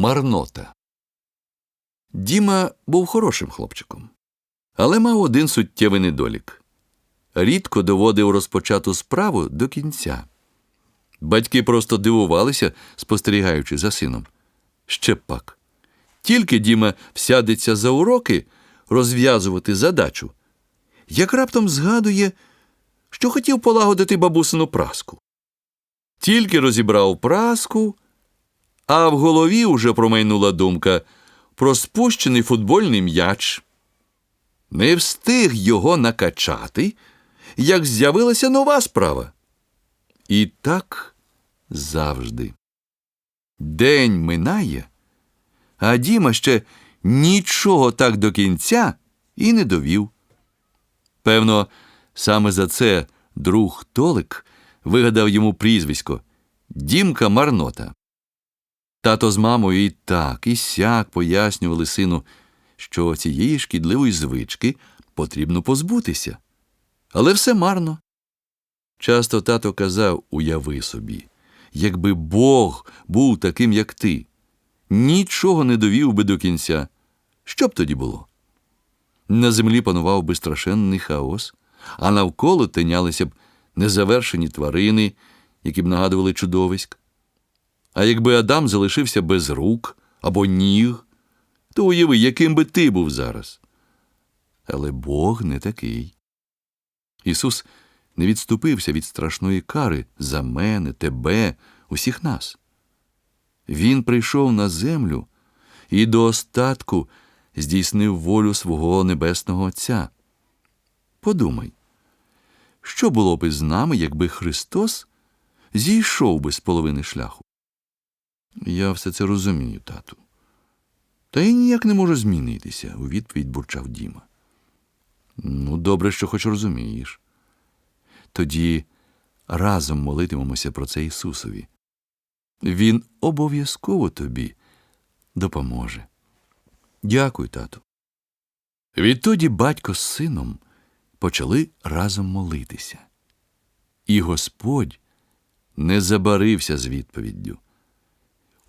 Марнота. Діма був хорошим хлопчиком, але мав один суттєвий недолік. Рідко доводив розпочату справу до кінця. Батьки просто дивувалися, спостерігаючи за сином. Ще пак. Тільки Діма всядеться за уроки розв'язувати задачу, як раптом згадує, що хотів полагодити бабусину праску. Тільки розібрав праску, а в голові уже промайнула думка про спущений футбольний м'яч. Не встиг його накачати, як з'явилася нова справа. І так завжди. День минає, а Діма ще нічого так до кінця і не довів. Певно, саме за це друг Толик вигадав йому прізвисько Дімка Марнота. Тато з мамою і так, і сяк пояснювали сину, що цієї шкідливої звички потрібно позбутися. Але все марно. Часто тато казав уяви собі, якби Бог був таким, як ти, нічого не довів би до кінця. Що б тоді було? На землі панував би страшенний хаос, а навколо тинялися б незавершені тварини, які б нагадували чудовиськ. А якби Адам залишився без рук або ніг, то уяви, яким би ти був зараз. Але Бог не такий. Ісус не відступився від страшної кари за мене, тебе, усіх нас. Він прийшов на землю і до остатку здійснив волю свого Небесного Отця. Подумай, що було би з нами, якби Христос зійшов би з половини шляху? Я все це розумію, тату. Та й ніяк не можу змінитися, у відповідь бурчав Діма. Ну, добре, що хоч розумієш. Тоді разом молитимемося про це Ісусові. Він обов'язково тобі допоможе. Дякую, тату. Відтоді батько з сином почали разом молитися. І Господь не забарився з відповіддю.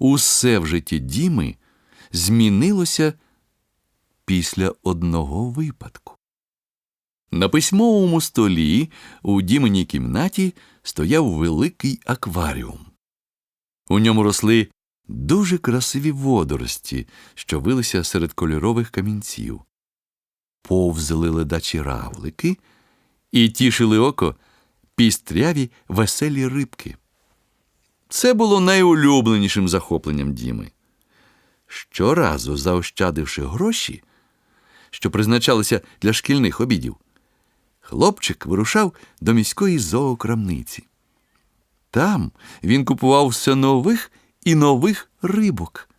Усе в житті Діми змінилося після одного випадку. На письмовому столі у Діминій кімнаті стояв великий акваріум. У ньому росли дуже красиві водорості, що вилися серед кольорових камінців. Повзали ледачі равлики і тішили око пістряві веселі рибки. Це було найулюбленішим захопленням Діми. Щоразу заощадивши гроші, що призначалися для шкільних обідів, хлопчик вирушав до міської зоокрамниці. Там він купував все нових і нових рибок.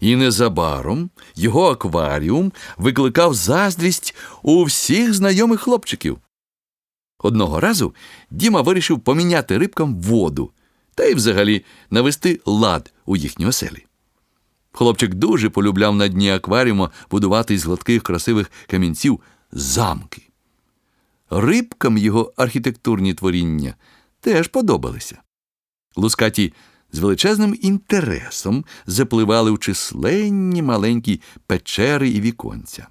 І незабаром його акваріум викликав заздрість у всіх знайомих хлопчиків. Одного разу Діма вирішив поміняти рибкам воду та й взагалі навести лад у їхній оселі. Хлопчик дуже полюбляв на дні акваріума будувати з гладких красивих камінців замки. Рибкам його архітектурні творіння теж подобалися. Лускаті з величезним інтересом запливали в численні маленькі печери і віконця.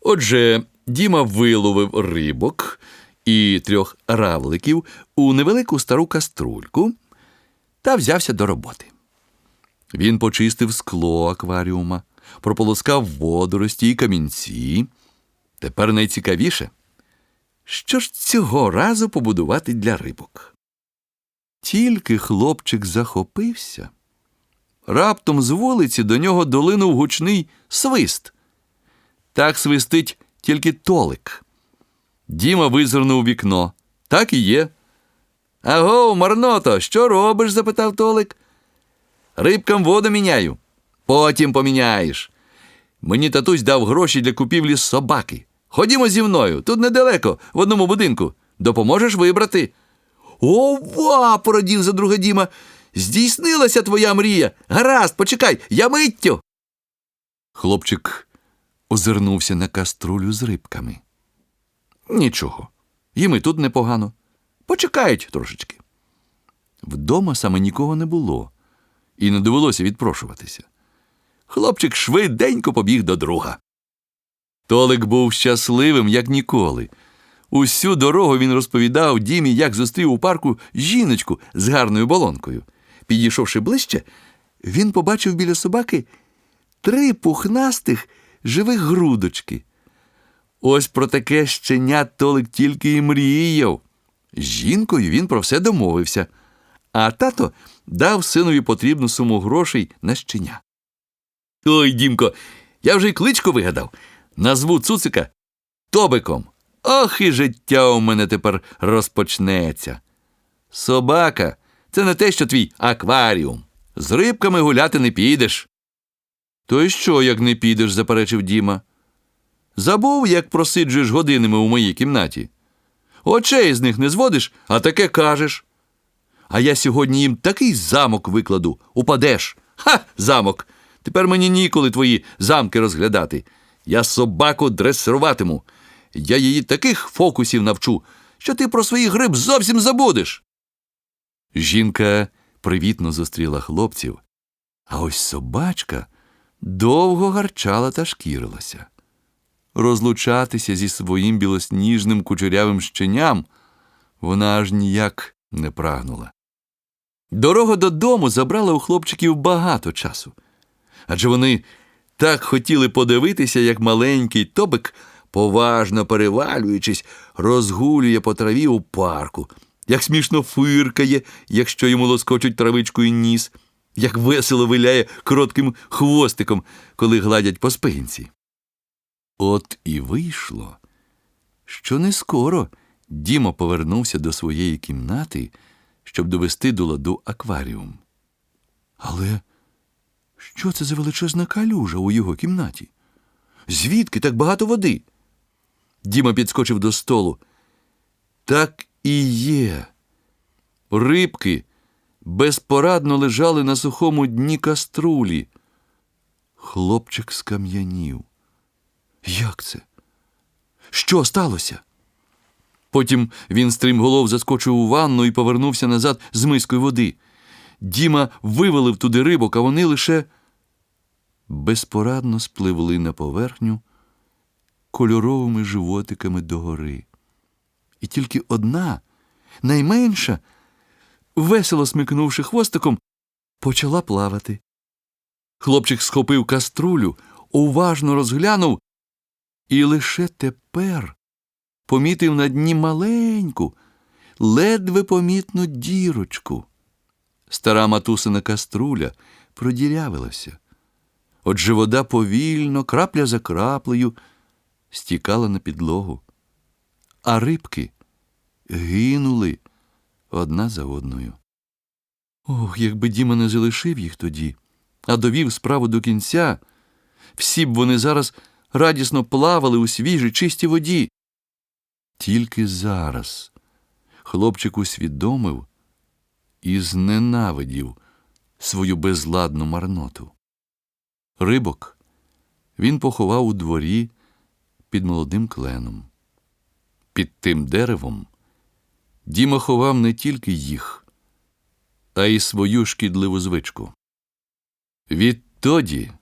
Отже, Діма виловив рибок і трьох равликів у невелику стару каструльку та взявся до роботи. Він почистив скло акваріума, прополоскав водорості і камінці. Тепер найцікавіше, що ж цього разу побудувати для рибок. Тільки хлопчик захопився. Раптом з вулиці до нього долинув гучний свист. Так свистить тільки толик. Діма визирнув вікно. Так і є. Аго, марното, що робиш? запитав Толик. Рибкам воду міняю. Потім поміняєш. Мені татусь дав гроші для купівлі собаки. Ходімо зі мною, тут недалеко, в одному будинку. Допоможеш вибрати. Ова! порадів за друга Діма. Здійснилася твоя мрія. Гаразд, почекай, я миттю. Хлопчик озирнувся на каструлю з рибками. Нічого, їм і тут непогано. Почекають трошечки. Вдома саме нікого не було, і не довелося відпрошуватися. Хлопчик швиденько побіг до друга. Толик був щасливим, як ніколи. Усю дорогу він розповідав Дімі, як зустрів у парку жіночку з гарною болонкою. Підійшовши ближче, він побачив біля собаки три пухнастих живих грудочки. Ось про таке щеня Толик тільки і мріяв. З жінкою він про все домовився, а тато дав синові потрібну суму грошей на щеня. Ой, Дімко, я вже й кличку вигадав. Назву цуцика Тобиком. Ох, і життя у мене тепер розпочнеться. Собака це не те, що твій акваріум. З рибками гуляти не підеш. То й що, як не підеш, заперечив Діма. Забув, як просиджуєш годинами у моїй кімнаті. Очей з них не зводиш, а таке кажеш. А я сьогодні їм такий замок викладу. Упадеш. Ха, замок. Тепер мені ніколи твої замки розглядати. Я собаку дресируватиму. Я її таких фокусів навчу, що ти про свої гриб зовсім забудеш. Жінка привітно зустріла хлопців, а ось собачка довго гарчала та шкірилася. Розлучатися зі своїм білосніжним кучерявим щеням вона аж ніяк не прагнула. Дорога додому забрала у хлопчиків багато часу. Адже вони так хотіли подивитися, як маленький тобик, поважно перевалюючись, розгулює по траві у парку, як смішно фиркає, якщо йому лоскочуть травичкою ніс, як весело виляє коротким хвостиком, коли гладять по спинці. От і вийшло, що не скоро Діма повернувся до своєї кімнати, щоб довести до ладу акваріум. Але що це за величезна калюжа у його кімнаті? Звідки так багато води? Діма підскочив до столу. Так і є. Рибки безпорадно лежали на сухому дні каструлі. Хлопчик скам'янів. Як це? Що сталося? Потім він стрімголов заскочив у ванну і повернувся назад з мискою води. Діма вивалив туди рибок, а вони лише безпорадно спливли на поверхню кольоровими животиками догори. І тільки одна, найменша, весело смикнувши хвостиком, почала плавати. Хлопчик схопив каструлю, уважно розглянув і лише тепер помітив на дні маленьку, ледве помітну дірочку. Стара матусина каструля продірявилася. Отже вода повільно, крапля за краплею, стікала на підлогу, а рибки гинули одна за одною. Ох, якби Діма не залишив їх тоді, а довів справу до кінця, всі б вони зараз радісно плавали у свіжій чистій воді. Тільки зараз хлопчик усвідомив і зненавидів свою безладну марноту. Рибок він поховав у дворі під молодим кленом. Під тим деревом Діма ховав не тільки їх, а й свою шкідливу звичку. Відтоді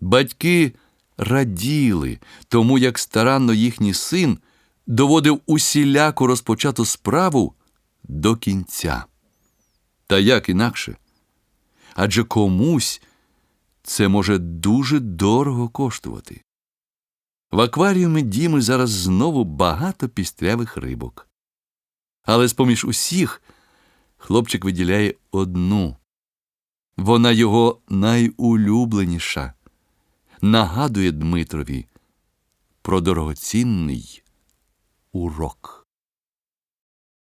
батьки раділи тому, як старанно їхній син доводив усіляку розпочату справу до кінця. Та як інакше? Адже комусь це може дуже дорого коштувати. В акваріумі Діми зараз знову багато пістрявих рибок. Але з поміж усіх хлопчик виділяє одну. Вона його найулюбленіша, нагадує Дмитрові про дорогоцінний урок.